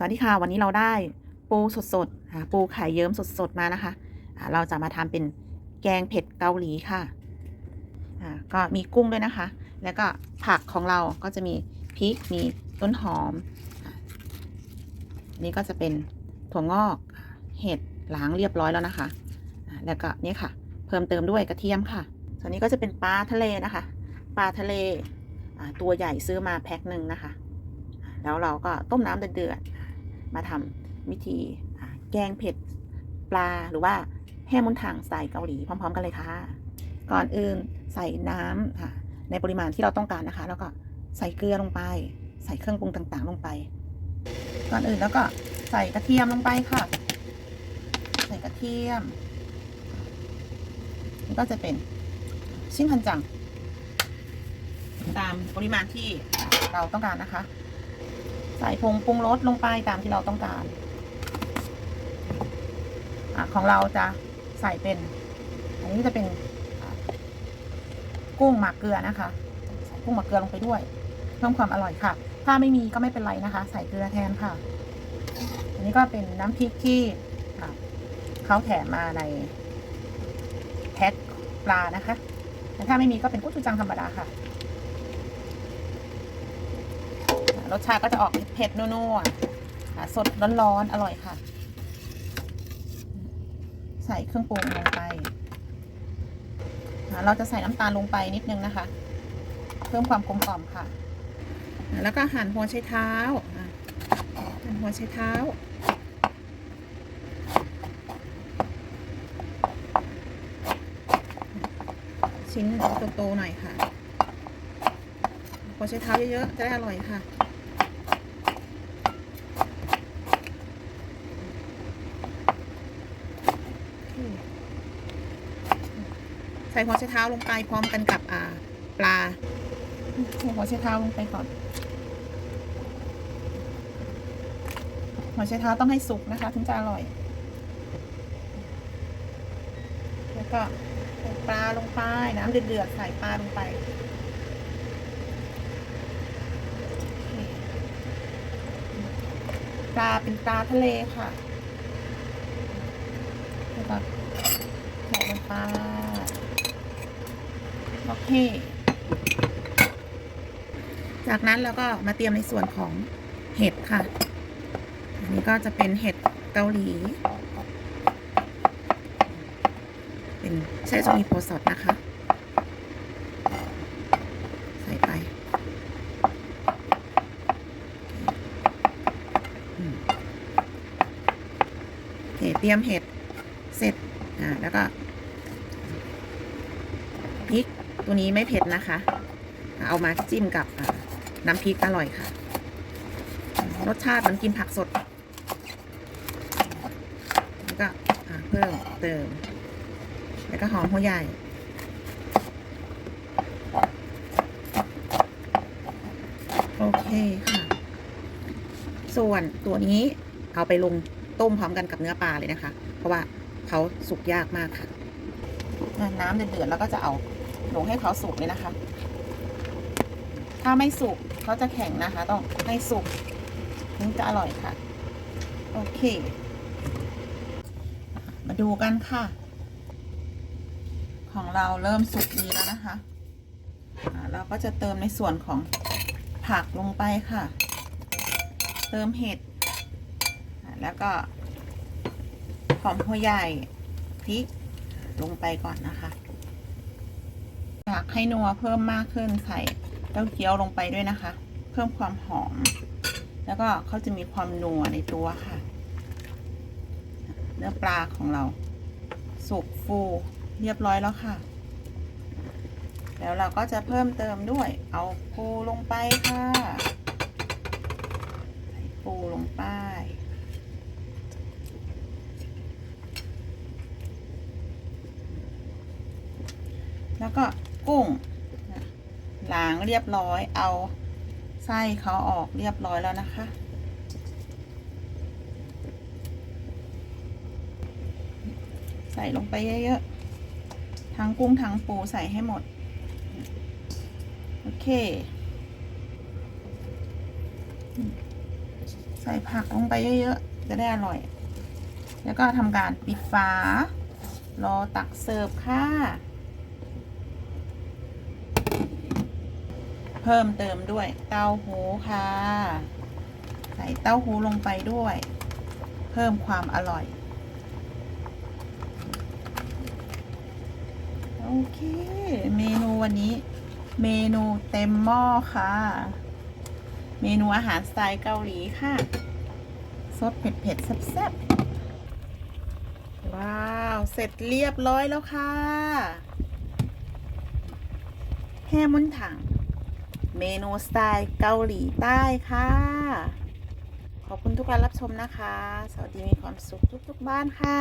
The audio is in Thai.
สวัสดีค่ะ วันนี้เราได้ปูสดๆอ่าปูไข่เยิ้มสดๆมานะคะเราจะมาทำเป็นแกงเผ็ดเกาหลีค่ะอ่าก็มีกุ้งด้วยนะคะ แล้วก็ผักของเราก็จะมีพริกมีต้นหอมอนี่ก็จะเป็นถั่วงอกเห็ดล้างเรียบร้อยแล้วนะคะ แล้วก็นี่ค่ะ เพิ่มเติมด้วยกระเทียมค่ะ ส่วนนี้ก็จะเป็นปลาทะเลนะคะ ปลาทะเลตัวใหญ่ซื้อมาแพ็คหนึ่งนะคะ แล้วเราก็ต้มน้ำเดือดๆ มาทำวิธีแกงเผ็ดปลาหรือว่าแห้มุนถังใส่เกาหลีพร้อม ๆ กันเลยค่ะ ก่อนอื่นใส่น้ำค่ะในปริมาณที่เราต้องการนะคะ แล้วก็ใส่เกลือลงไป ใส่เครื่องปรุงต่างๆ ลงไป ก่อนอื่นแล้วก็ใส่กระเทียมลงไปค่ะ ใส่กระเทียมนี่ก็จะเป็นชิ้นพันจัง ตามปริมาณที่เราต้องการนะคะ ใส่ผงปรุงรสลงไปตามที่เราต้องการอของเราจะใส่เป็น อันนี้จะเป็นกุ้งหมักเกลือนะคะใส่กุ้งหมักเกลือลงไปด้วย เพิ่มความอร่อยค่ะ ถ้าไม่มีก็ไม่เป็นไรนะคะ ใส่เกลือแทนค่ะ อันนี้ก็เป็นน้ำพริกที่เขาแถมมาในแพ็คปลานะคะแต่ถ้าไม่มีก็เป็นกุ้งจูจังธรรมดาค่ะ รสชาติก็จะออกเผ็ดๆนัวๆอะสดร้อนๆอร่อยค่ะ ใส่เครื่องปรุงลงไป เราจะใส่น้ำตาลลงไปนิดนึงนะคะ เพิ่มความกลมกล่อมค่ะ แล้วก็หั่นหัวไชเท้าหั่นหัวไชเท้าชิ้นโตๆหน่อยค่ะหัวไชเท้าเยอะๆ จะได้อร่อยค่ะ ส่หัวไชเท้าลงไปพร้อมกันกับอ่าปลาใส่หัวไชเท้าลงไปก่อน หัวไชเท้าต้องให้สุกนะคะ ถึงจะอร่อย แล้วก็ใส่ปลาลงไปน้ำเดือดๆใส่ปลาลงไปปลาเป็นปลาทะเลค่ะแล้วก็ใส่ลงไป โอเคจากนั้นเราก็มาเตรียมในส่วนของเห็ดค่ะ อันนี้ก็จะเป็นเห็ดเกาหลี เป็นใช้โซนีโพสดนะคะ ใส่ไป โอเค เตรียมเห็ดเสร็จ อ่า แล้วก็พริก ตัวนี้ไม่เผ็ดนะคะ เอามาจิ้มกับน้ำพริกอร่อยค่ะ รสชาติเหมันกินผักสด แล้วก็เพิ่มเติม แล้วก็หอมหัวใหญ่โอเคค่ะ ส่วนตัวนี้เอาไปลงต้มพร้อมกันกับเนื้อปลาเลยนะคะ เพราะว่าเขาสุกยากมากค่ะ น้ำเดือดๆแล้วก็จะเอา ลงให้เขาสุกเลยนะคะ ถ้าไม่สุกเขาจะแข็งนะคะ ต้องให้สุกถึงจะอร่อยค่ะ โอเค มาดูกันค่ะ ของเราเริ่มสุกดีแล้วนะคะเราก็จะเติมในส่วนของผักลงไปค่ะ เติมเห็ด แล้วก็หอมหัวใหญ่พริกลงไปก่อนนะคะ อยากให้นัวเพิ่มมากขึ้นใส่เต้าเจี้ยวลงไปด้วยนะคะ เพิ่มความหอม แล้วก็เขาจะมีความนัวในตัวค่ะ เนื้อปลาของเรา สุกฟูเรียบร้อยแล้วค่ะ แล้วเราก็จะเพิ่มเติมด้วย เอาปูลงไปค่ะ ใส่ปูลงไปแล้วก็ กุ้งล้างเรียบร้อยเอาไส้เขาออกเรียบร้อยแล้วนะคะ ใส่ลงไปเยอะๆ ทั้งกุ้งทั้งปูใส่ให้หมด โอเค ใส่ผักลงไปเยอะๆ จะได้อร่อย แล้วก็ทำการปิดฝารอตักเสิร์ฟค่ะ พิ่มเติมด้วยเต้าหู้ค่ะ ใส่เต้าหู้ลงไปด้วย เพิ่มความอร่อย โอเค เมนูวันนี้ เมนูเต็มหม้อค่ะ เมนูอาหารสไตล์เกาหลีค่ะซดเผ็ดเผ็ดแซ่บๆว้าว เสร็จเรียบร้อยแล้วค่ะแฮมุนถัง เมนูสไตล์เกาหลีใต้ค่ะ ขอบคุณทุกการรับชมนะคะ สวัสดีมีความสุขทุกๆบ้านค่ะ